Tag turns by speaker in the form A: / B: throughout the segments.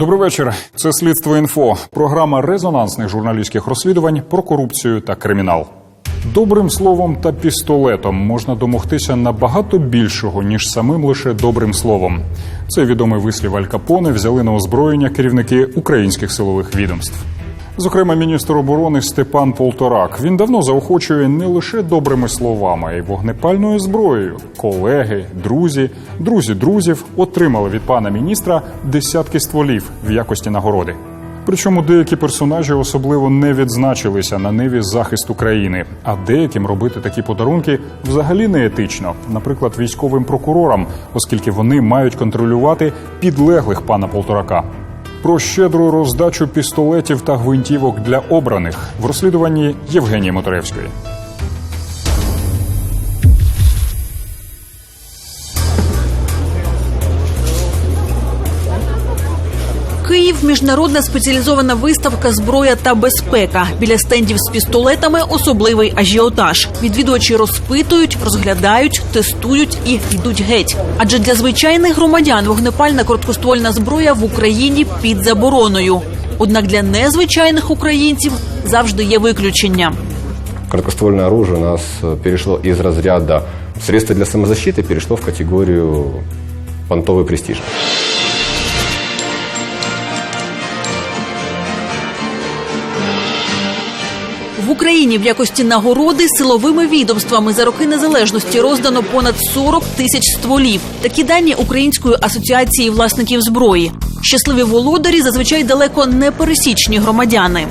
A: Добрий вечір. Це слідство інфо. Програма резонансних журналістських розслідувань про корупцію та кримінал. Добрим словом та пістолетом можна домогтися набагато більшого ніж самим лише добрим словом. Це відомий вислів Аль Капоне взяли на озброєння керівники українських силових відомств. Зокрема, міністр оборони Степан Полторак. Він давно заохочує не лише добрими словами, а й вогнепальною зброєю. Колеги, друзі, друзі друзів отримали від пана міністра десятки стволів в якості нагороди. Причому деякі персонажі особливо не відзначилися на ниві захисту країни, а деяким робити такі подарунки взагалі не етично, наприклад, військовим прокурорам, оскільки вони мають контролювати підлеглих пана Полторака. Про щедру роздачу пістолетів та гвинтівок для обраних в розслідуванні Євгенії Моторевської.
B: Київ міжнародна спеціалізована виставка Зброя та безпека. Біля стендів з пістолетами особливий ажіотаж. Відвідувачі розпитують, розглядають, тестують і йдуть геть. Адже для звичайних громадян вогнепальна короткоствольна зброя в Україні під забороною. Однак для незвичайних українців завжди є виключення.
C: Короткоствольное оружие у нас э, перешло из разряда средства для самозащиты, перешло в категорию понтовый престиж.
B: В Україні в якості нагороди силовими відомствами за роки незалежності роздано понад 40 тисяч стволів. Такі дані Української асоціації власників зброї. Щасливі володарі зазвичай далеко не пересічні громадяни.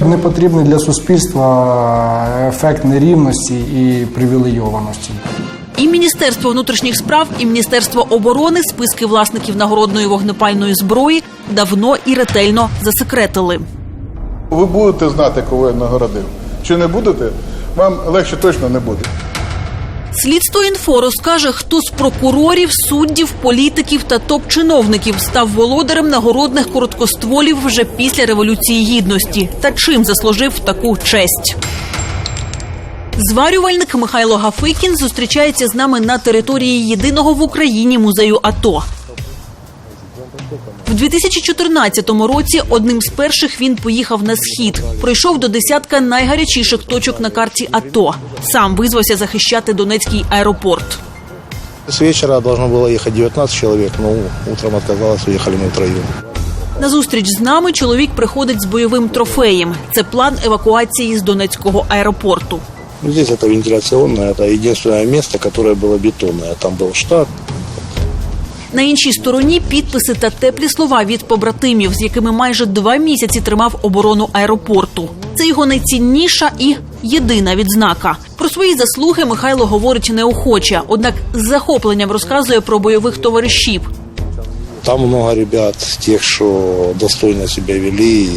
D: Не потрібний для суспільства ефект нерівності і привілейованості.
B: І Міністерство внутрішніх справ, і Міністерство оборони списки власників нагородної вогнепальної зброї давно і ретельно засекретили.
E: Ви будете знати, кого я нагородив. Чи не будете, вам легше точно не буде.
B: Слідство інфо розкаже, хто з прокурорів, суддів, політиків та топ-чиновників став володарем нагородних короткостволів вже після революції гідності та чим заслужив таку честь. Зварювальник Михайло Гафикін зустрічається з нами на території єдиного в Україні музею АТО. В 2014 році одним з перших він поїхав на схід. Пройшов до десятка найгарячіших точок на карті АТО. Сам визвався захищати Донецький аеропорт.
F: С вечера должно было ехать 19 человек, но утром отказалось, уехали мы втроем.
B: На зустріч з нами чоловік приходить з бойовим трофеєм. Це план евакуації з Донецького аеропорту.
F: Ну, Здесь это вентиляционное, это единственное место, которое было бетонное. Там был штаб,
B: на іншій стороні підписи та теплі слова від побратимів, з якими майже два місяці тримав оборону аеропорту. Це його найцінніша і єдина відзнака. Про свої заслуги Михайло говорить неохоче, однак з захопленням розказує про бойових товаришів.
F: Там много ребят, тех, что достойно себя вели,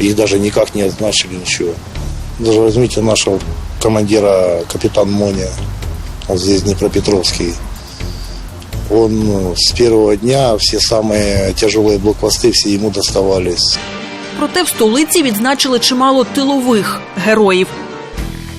F: их даже никак не означили ничего. Даже возьмите нашего командира, капитан Моня, он здесь Днепропетровский. Он ну, с первого дня все самые тяжелые блокпосты все ему доставались.
B: Проте в столиці відзначили чимало тилових героїв.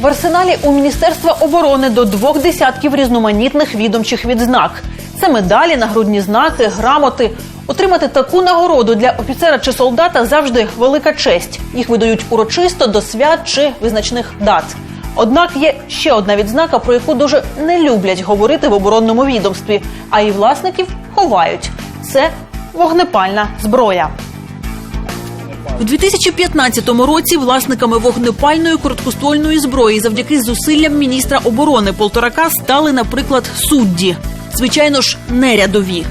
B: В арсеналі у Міністерства оборони до двох десятків різноманітних відомчих відзнак. Це медалі, нагрудні знаки, грамоти. Отримати таку нагороду для офіцера чи солдата завжди велика честь. Їх видають урочисто до свят чи визначних дат. Однак є ще одна відзнака, про яку дуже не люблять говорити в оборонному відомстві, а її власників ховають. Це вогнепальна зброя. У 2015 році власниками вогнепальної короткоствольної зброї завдяки зусиллям міністра оборони Полторака стали, наприклад, судді. Звичайно ж, не рядові.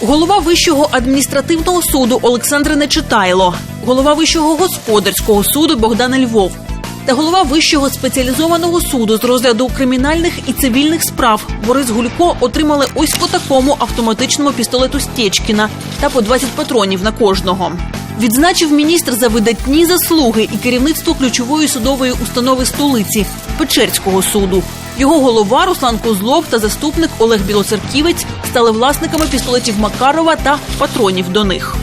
B: Голова Вищого адміністративного суду Олександр Нечитайло, голова Вищого господарського суду Богдан Львов та голова Вищого спеціалізованого суду з розгляду кримінальних і цивільних справ Борис Гулько отримали ось по такому автоматичному пістолету Стєчкіна та по 20 патронів на кожного. Відзначив міністр за видатні заслуги і керівництво ключової судової установи столиці Печерського суду. Його голова Руслан Козлов та заступник Олег Білоцерківець стали власниками пістолетів Макарова та патронів до них.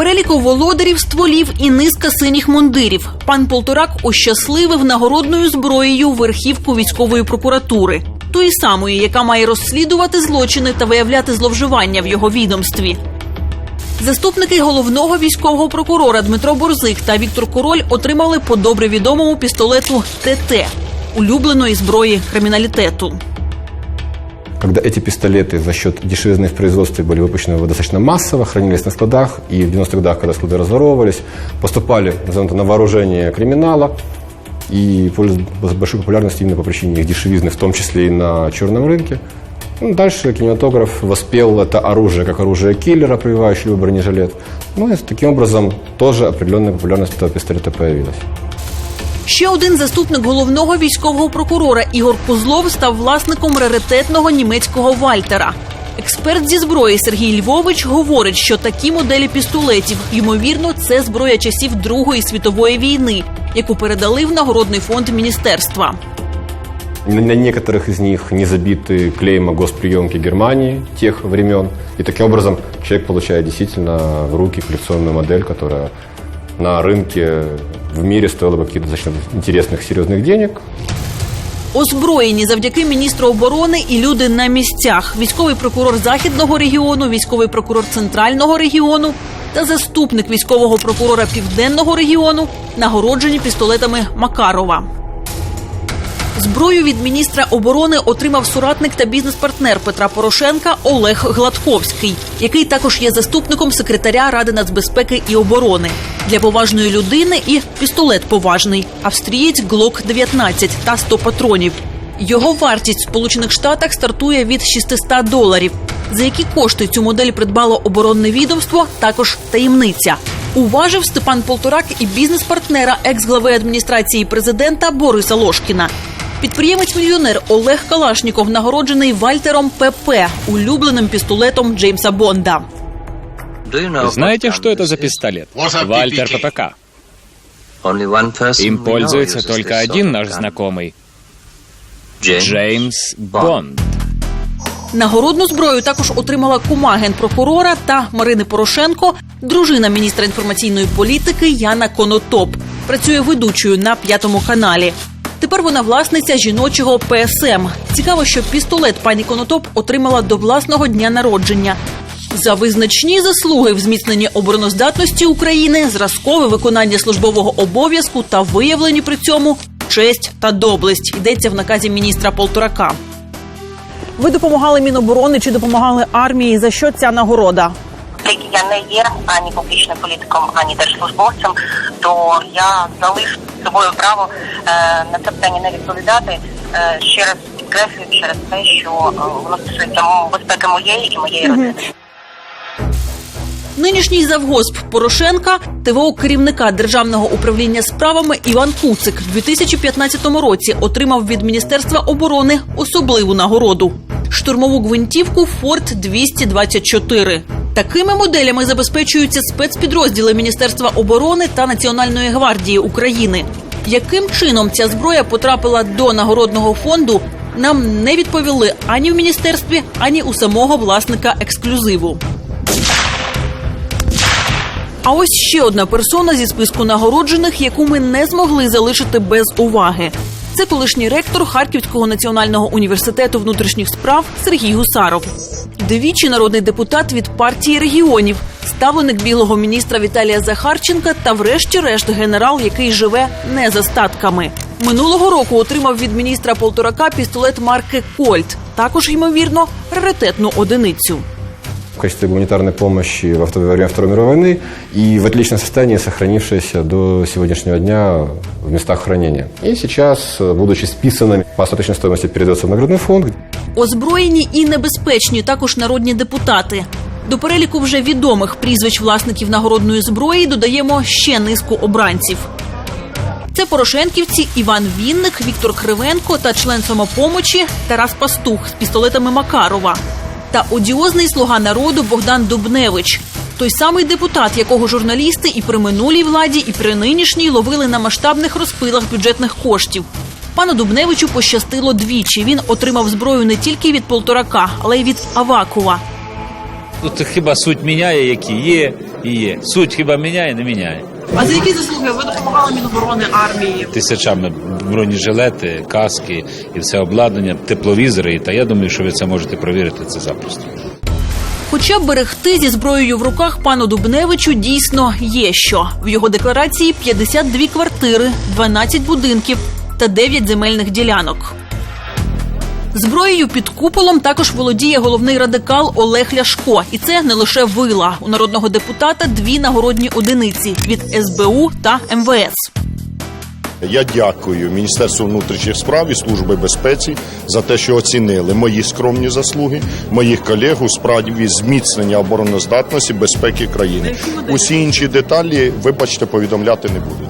B: Переліку володарів стволів і низка синіх мундирів. Пан Полторак ощасливив нагородною зброєю верхівку військової прокуратури. тої самої, яка має розслідувати злочини та виявляти зловживання в його відомстві. Заступники головного військового прокурора Дмитро Борзик та Віктор Король отримали по добре відомому пістолету ТТ улюбленої зброї криміналітету.
C: Когда эти пистолеты за счет дешевизны в производстве были выпущены достаточно массово, хранились на складах, и в 90-х годах, когда склады разворовывались, поступали на вооружение криминала, и пользовались большой популярностью именно по причине их дешевизны, в том числе и на черном рынке. Ну, дальше кинематограф воспел это оружие как оружие киллера, прививающего бронежилет. Ну и таким образом тоже определенная популярность этого пистолета появилась.
B: Ще один заступник головного військового прокурора Ігор Козлов став власником раритетного німецького Вальтера. Експерт зі зброї Сергій Львович говорить, що такі моделі пістолетів, ймовірно, це зброя часів Другої світової війни, яку передали в нагородний фонд міністерства.
C: На на некоторых из них не забиты клейма госприемки Германии тех времен. И таким образом человек получает действительно в руки коллекционную модель, которая на рынке в мире стоила бы каких-то достаточно интересных, серьезных денег.
B: Озброєні завдяки міністру оборони і люди на місцях: військовий прокурор західного регіону, військовий прокурор центрального регіону та заступник військового прокурора південного регіону нагороджені пістолетами Макарова. Зброю від міністра оборони отримав соратник та бізнес-партнер Петра Порошенка Олег Гладковський, який також є заступником секретаря Ради нацбезпеки і оборони. Для поважної людини і пістолет поважний австрієць Глок 19 та 100 патронів. Його вартість в Сполучених Штатах стартує від 600 доларів. За які кошти цю модель придбало оборонне відомство, також таємниця. Уважив Степан Полторак і бізнес-партнера екс-глави адміністрації президента Бориса Лошкіна. Підприємець-мільйонер Олег Калашніков нагороджений Вальтером ПП, улюбленим пістолетом Джеймса Бонда.
G: Знаете, что это за пистолет? Вальтер ППК. Им пользуется только один наш знакомый. Джеймс Бонд.
B: Нагородну зброю також отримала кума генпрокурора та Марини Порошенко, дружина міністра інформаційної політики Яна Конотоп. Працює ведучою на п'ятому каналі. Тепер вона власниця жіночого ПСМ. Цікаво, що пістолет пані Конотоп отримала до власного дня народження. За визначні заслуги в зміцненні обороноздатності України, зразкове виконання службового обов'язку та виявлені при цьому честь та доблесть. Йдеться в наказі міністра Полторака. Ви допомагали Міноборони чи допомагали армії? За що ця нагорода?
H: Оскільки я не є ані публічним політиком, ані держслужбовцем, то я залишу собою право е, на це питання не відповідати. Е, ще раз підкреслюю через те, що е, воно стосується безпеки моєї і моєї родини.
B: Нинішній завгосп Порошенка ТВО керівника державного управління справами Іван Куцик в 2015 році отримав від Міністерства оборони особливу нагороду штурмову гвинтівку Форт 224 Такими моделями забезпечуються спецпідрозділи Міністерства оборони та Національної гвардії України. Яким чином ця зброя потрапила до нагородного фонду? Нам не відповіли ані в міністерстві, ані у самого власника ексклюзиву. А ось ще одна персона зі списку нагороджених, яку ми не змогли залишити без уваги. Це колишній ректор Харківського національного університету внутрішніх справ Сергій Гусаров. Двічі народний депутат від партії регіонів, ставленик білого міністра Віталія Захарченка та, врешті-решт, генерал, який живе не за статками. Минулого року отримав від міністра Полторака пістолет марки Кольт, також ймовірно раритетну одиницю
C: в качестве гуманитарной помощи во вто- во время Второй мировой войны и в отличном состоянии сохранившаяся до сегодняшнего дня в местах хранения. И сейчас, э, будучи списанными по остаточной стоимости, передается в наградной фонд,
B: Озброєні і небезпечні також народні депутати. До переліку вже відомих прізвищ власників нагородної зброї додаємо ще низку обранців. Це Порошенківці Іван Вінник, Віктор Кривенко та член самопомочі Тарас Пастух з пістолетами Макарова та одіозний слуга народу Богдан Дубневич. Той самий депутат, якого журналісти і при минулій владі, і при нинішній ловили на масштабних розпилах бюджетних коштів. Пану Дубневичу пощастило двічі. Він отримав зброю не тільки від Полторака, але й від Авакова.
I: Тут хіба суть міняє, які є і є. Суть хіба міняє, не міняє.
B: А за які заслуги ви допомагали Міноборони армії?
I: Тисячами бронежилети, каски і все обладнання, тепловізори. Та я думаю, що ви це можете провірити це запросто.
B: Хоча берегти зі зброєю в руках пану Дубневичу дійсно є що. В його декларації 52 квартири, 12 будинків та 9 земельних ділянок. Зброєю під куполом також володіє головний радикал Олег Ляшко. І це не лише вила. У народного депутата дві нагородні одиниці від СБУ та МВС.
J: Я дякую Міністерству внутрішніх справ і Служби безпеці за те, що оцінили мої скромні заслуги, моїх колег у справі зміцнення обороноздатності безпеки країни. Усі інші деталі, вибачте, повідомляти не буду.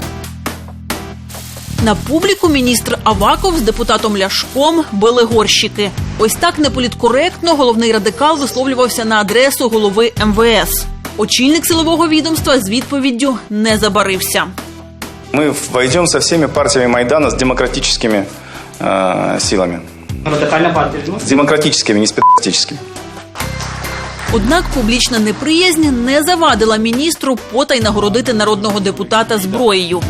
B: На публіку міністр Аваков з депутатом Ляшком били горщики. Ось так неполіткоректно головний радикал висловлювався на адресу голови МВС. Очільник силового відомства з відповіддю не забарився.
K: Мы войдем со всеми партиями Майдана с демократическими э, силами.
L: Радикальна партія.
K: С демократическими, не с пи***тическими.
B: Однак публічна неприязнь не завадила міністру потай нагородити народного депутата зброєю.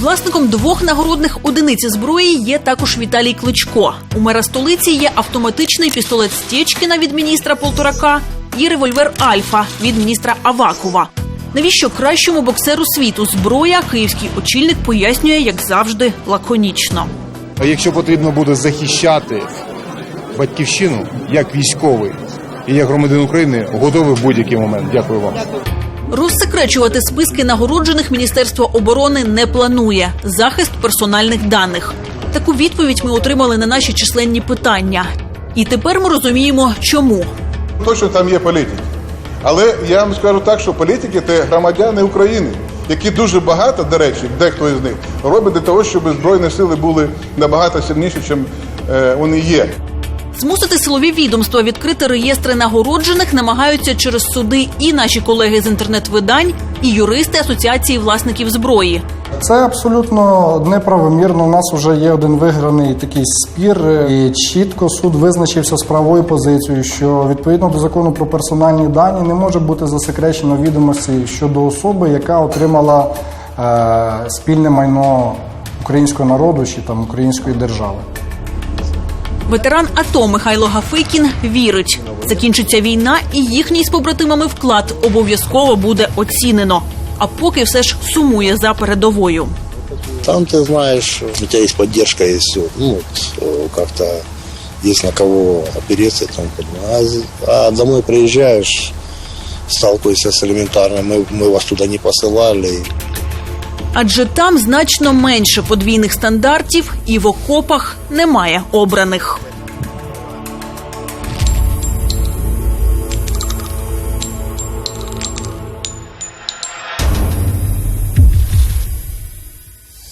B: Власником двох нагородних одиниць зброї є також Віталій Кличко. У мера столиці є автоматичний пістолет Стєчкіна від міністра Полторака і револьвер Альфа від міністра Авакова. Навіщо кращому боксеру світу зброя київський очільник пояснює, як завжди, лаконічно.
M: А якщо потрібно буде захищати батьківщину як військовий і як громадянин України, готовий в будь-який момент. Дякую вам.
B: Розсекречувати списки нагороджених Міністерство оборони не планує. Захист персональних даних. Таку відповідь ми отримали на наші численні питання. І тепер ми розуміємо, чому.
E: Точно там є політики. Але я вам скажу так, що політики це громадяни України, які дуже багато, до речі, дехто із них робить для того, щоб збройні сили були набагато сильніші, ніж е, вони є.
B: Змусити силові відомства відкрити реєстри нагороджених намагаються через суди і наші колеги з інтернет-видань, і юристи Асоціації власників зброї.
D: Це абсолютно неправомірно. У нас вже є один виграний такий спір, і чітко суд визначився з правою позицією, що відповідно до закону про персональні дані не може бути засекречено відомості щодо особи, яка отримала е, спільне майно українського народу чи там української держави.
B: Ветеран АТО Михайло Гафикін вірить, закінчиться війна, і їхній з побратимами вклад обов'язково буде оцінено. А поки все ж сумує за передовою.
F: Там ты знаешь, у тебя есть поддержка, есть все. Ну, вот, э, как-то есть на кого опереться и тому подобное. А, з- а домой приезжаешь, сталкиваешься с элементарным. Мы, мы вас туда не посылали.
B: Адже там значно менше подвійних стандартів, і в окопах немає обраних.